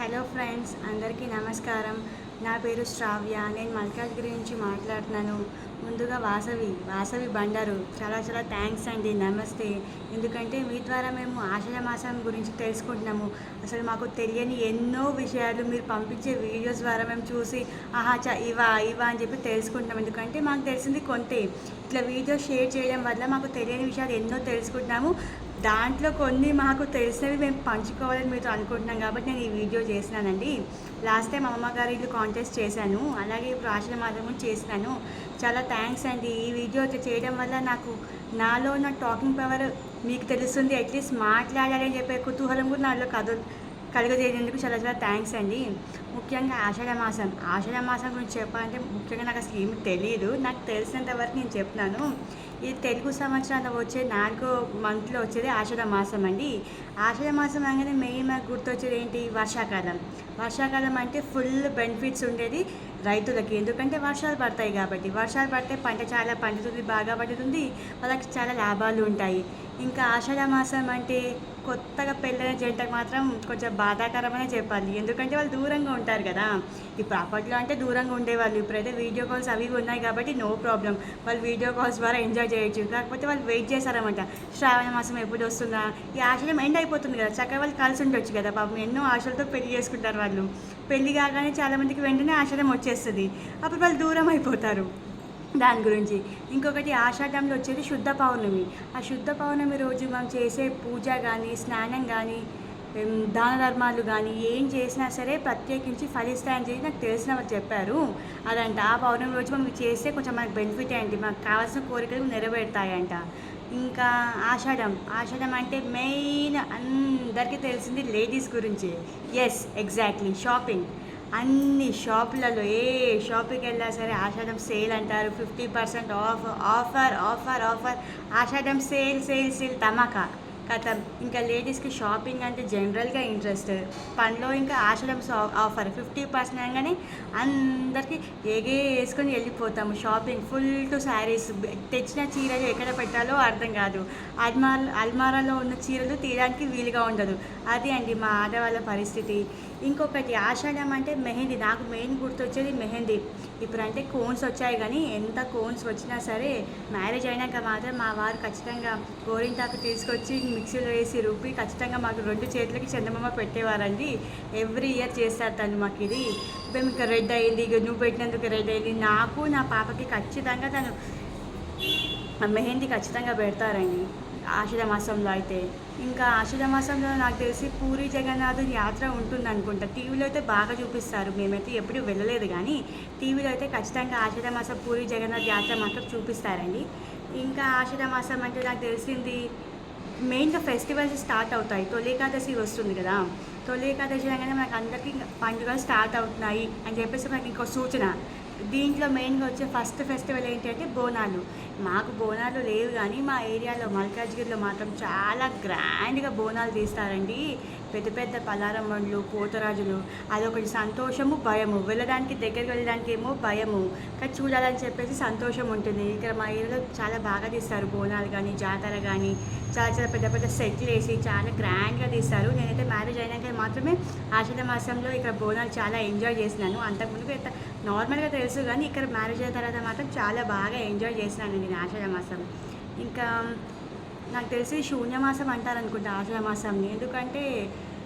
Hello friends అందరికీ నమస్కారం. నా పేరు శ్రావ్య. నేను మల్కాజ్గిరి నుంచి మాట్లాడుతున్నాను. ముందుగా వాసవి వాసవి బండారు చాలా చాలా థ్యాంక్స్ అండి నమస్తే. ఎందుకంటే మీ ద్వారా మేము ఆషాఢ మాసం గురించి తెలుసుకుంటున్నాము. అసలు మాకు తెలియని ఎన్నో విషయాలు మీరు పంపించే వీడియోస్ ద్వారా మేము చూసి ఆహా చ ఇవా ఇవా అని చెప్పి తెలుసుకుంటున్నాం ఎందుకంటే మాకు తెలిసింది కొంతే. ఇట్లా వీడియో షేర్ చేయడం వల్ల మాకు తెలియని విషయాలు ఎన్నో తెలుసుకుంటున్నాము. దాంట్లో కొన్ని మాకు తెలిసినవి మేము పంచుకోవాలని మీతో అనుకుంటున్నాం కాబట్టి నేను ఈ వీడియో చేసినానండి లాస్ట్ టైం అమ్మమ్మ ఇల్లు కాంటెస్ట్ చేశాను. అలాగే ఇప్పుడు ఆశల కూడా చేసినాను చాలా థ్యాంక్స్ అండి. ఈ వీడియో చేయడం వల్ల నాకు నాలో ఉన్న టాకింగ్ పవర్ మీకు తెలుస్తుంది. అట్లీస్ట్ మాట్లాడాలని చెప్పే కుతూహలం కూడా నాలో కదు కలుగజేసేందుకు చాలా చాలా థ్యాంక్స్ అండి. ముఖ్యంగా ఆషాఢ మాసం ఆషాఢ మాసం గురించి చెప్పాలంటే ముఖ్యంగా నాకు అసలు ఏమి తెలియదు నాకు తెలిసినంత వరకు నేను చెప్తున్నాను. ఈ తెలుగు సంవత్సరంలో వచ్చే నాలుగో మంత్లో వచ్చేది ఆషాఢ మాసం అండి. ఆషాఢ మాసం అనగానే మెయిన్ మాకు గుర్తొచ్చేది ఏంటి? వర్షాకాలం. వర్షాకాలం అంటే ఫుల్ బెనిఫిట్స్ ఉండేది రైతులకి. ఎందుకంటే వర్షాలు పడతాయి కాబట్టి. వర్షాలు పడితే పంట చాలా పండుతుంది బాగా పండుతుంది. వాళ్ళకి చాలా లాభాలు ఉంటాయి. ఇంకా ఆషాఢ మాసం అంటే కొత్తగా పెళ్ళైన జంటకు మాత్రం కొంచెం బాధాకరమనే చెప్పాలి. ఎందుకంటే వాళ్ళు దూరంగా ఉంటారు కదా. ఇప్పుడు అప్పట్లో అంటే దూరంగా ఉండేవాళ్ళు. ఇప్పుడైతే వీడియో కాల్స్ అవి ఉన్నాయి కాబట్టి నో ప్రాబ్లం. వాళ్ళు వీడియో కాల్స్ ద్వారా ఎంజాయ్ చేయొచ్చు. కాకపోతే వాళ్ళు వెయిట్ చేస్తారన్నమాట శ్రావణ మాసం ఎప్పుడు వస్తుందా? ఈ ఆశయం ఎండ్ అయిపోతుంది కదా. చక్కగా వాళ్ళు కలిసి ఉండొచ్చు కదా. పాపం ఎన్నో ఆశలతో పెళ్ళి చేసుకుంటారు వాళ్ళు. పెళ్ళి కాగానే చాలామందికి వెంటనే ఆశయం వచ్చేస్తుంది. అప్పుడు వాళ్ళు దూరం అయిపోతారు. దాని గురించి. ఇంకొకటి ఆషాఢంలో వచ్చేది శుద్ధ పౌర్ణమి. ఆ శుద్ధ పౌర్ణమి రోజు మనం చేసే పూజ కానీ స్నానం కానీ దాన ధర్మాలు కానీ ఏం చేసినా సరే ప్రత్యేకించి ఫలిస్తాయని చెప్పి నాకు తెలిసిన వాళ్ళు చెప్పారు. అదంట. ఆ పౌర్ణమి రోజు మనం చేస్తే కొంచెం మనకు బెనిఫిట్ ఏంటి మనకు కావాల్సిన కోరికలు నెరవేరుతాయంట. ఇంకా ఆషాఢం. ఆషాఢం అంటే మెయిన్ అందరికీ తెలిసింది లేడీస్ గురించి. ఎస్ ఎగ్జాక్ట్లీ షాపింగ్ అన్ని షాపులలో ఏ షాప్కి వెళ్ళినా సరే ఆషాఢం సేల్ అంటారు. Fifty percent off offer offer offer Ashadham sale sale sale తమాకా. కథం ఇంకా లేడీస్కి షాపింగ్ అంటే జనరల్గా ఇంట్రెస్ట్. పనిలో ఇంకా ఆషాఢం ఆఫర్ ఫిఫ్టీ పర్సెంట్ అనగానే అందరికీ ఎగే వేసుకొని వెళ్ళిపోతాము షాపింగ్. ఫుల్ టు శారీస్ తెచ్చిన చీరలు ఎక్కడ పెట్టాలో అర్థం కాదు. అల్మార్ అల్మారాలో ఉన్న చీరలు తీయడానికి వీలుగా ఉండదు. అది అండి మా ఆడవాళ్ళ పరిస్థితి. ఇంకొకటి ఆషాఢం అంటే మెహందీ. నాకు మెయిన్ గుర్తొచ్చేది మెహందీ. ఇప్పుడంటే కోన్స్ వచ్చాయి కానీ ఎంత కోన్స్ వచ్చినా సరే మ్యారేజ్ అయినాక మాత్రం మా వారు ఖచ్చితంగా గోరింటాకు తీసుకొచ్చి మిక్సీలో వేసి రుబ్బి ఖచ్చితంగా మాకు రెండు చేతులకి చందమామ పెట్టేవారండి. ఎవ్రీ ఇయర్ చేస్తారు తను మాకు ఇది. మేము ఇంకా రెడ్ అయింది ఇక నువ్వు పెట్టినందుకు రెడ్ అయింది. నాకు నా పాపకి ఖచ్చితంగా తను మెహందీ ఖచ్చితంగా పెడతారండి. ఆషాఢ మాసంలో అయితే. ఇంకా ఆషాఢ మాసంలో నాకు తెలిసి పూరి జగన్నాథుని యాత్ర ఉంటుంది అనుకుంటా టీవీలో అయితే బాగా చూపిస్తారు. మేమైతే ఎప్పుడూ వెళ్ళలేదు కానీ టీవీలో అయితే ఖచ్చితంగా ఆషాఢ మాసం పూరి జగన్నాథ్ యాత్ర మాత్రం చూపిస్తారండి. ఇంకా ఆషాఢ మాసం అంటే నాకు తెలిసింది మెయిన్గా ఫెస్టివల్స్ స్టార్ట్ అవుతాయి. తొలి ఏకాదశి వస్తుంది కదా. తొలి ఏకాదశి అనగానే మనకు అందరికీ పండుగలు స్టార్ట్ అవుతున్నాయి అని చెప్పేసి మనకి ఇంకో సూచన. దీంట్లో మెయిన్గా వచ్చే ఫస్ట్ ఫెస్టివల్ ఏంటంటే బోనాలు. మాకు బోనాలు లేవు కానీ మా ఏరియాలో మల్కాజ్గిరిలో మాత్రం చాలా గ్రాండ్గా బోనాలు తీస్తారండి. పెద్ద పెద్ద పలారం బండ్లు పోతరాజులు. అదొకటి సంతోషము భయము. వెళ్ళడానికి దగ్గరికి వెళ్ళడానికి ఏమో భయము. కానీ చూడాలని చెప్పేసి సంతోషం ఉంటుంది. ఇక్కడ మా ఏరియాలో చాలా బాగా తీస్తారు బోనాలు కానీ జాతర కానీ చాలా చాలా పెద్ద పెద్ద సెట్లు వేసి చాలా గ్రాండ్గా తీస్తారు. నేనైతే మ్యారేజ్ అయినాక మాత్రమే ఆషాఢ మాసంలో ఇక్కడ బోనాలు చాలా ఎంజాయ్ చేసినాను. అంతకుముందు అయితే నార్మల్గా తెలుసు కానీ ఇక్కడ మ్యారేజ్ అయిన తర్వాత మాత్రం చాలా బాగా ఎంజాయ్ చేసినాను నేను ఆషాఢ మాసం. ఇంకా నాకు తెలిసి శూన్యమాసం అంటారు అనుకుంటా ఆషాఢ మాసంని. ఎందుకంటే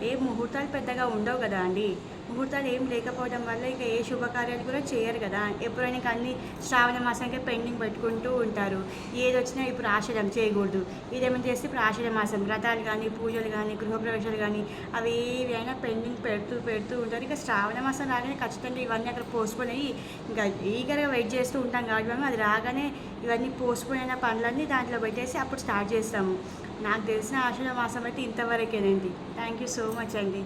ఏ ముహూర్తాలు పెద్దగా ఉండవు కదా అండి. ముహూర్తాలు ఏం లేకపోవడం వల్ల ఇక ఏ శుభకార్యాలు కూడా చేయరు కదా. ఎప్పుడైనా ఇంకా అన్ని శ్రావణ మాసంకే పెండింగ్ పెట్టుకుంటూ ఉంటారు. ఏది వచ్చినా ఇప్పుడు ఆషాఢం చేయకూడదు. ఇదేమైనా చేస్తే ఇప్పుడు ఆషాఢ మాసం వ్రతాలు కానీ పూజలు కానీ గృహప్రవేశాలు కానీ అవి ఏవి అయినా పెండింగ్ పెడుతూ పెడుతూ ఉంటారు. ఇక శ్రావణ మాసం రాగానే ఖచ్చితంగా ఇవన్నీ అక్కడ పోస్ట్పోన్ అయ్యి ఇంకా ఈగర్గా వెయిట్ చేస్తూ ఉంటాం కాబట్టి మేము అది రాగానే ఇవన్నీ పోస్ట్పోన్ అయిన పనులన్నీ దాంట్లో పెట్టేసి అప్పుడు స్టార్ట్ చేస్తాము. నాకు తెలిసిన ఆషాఢ మాసం అయితే ఇంతవరకేనండి. థ్యాంక్ యూ సో మచ్ అండి.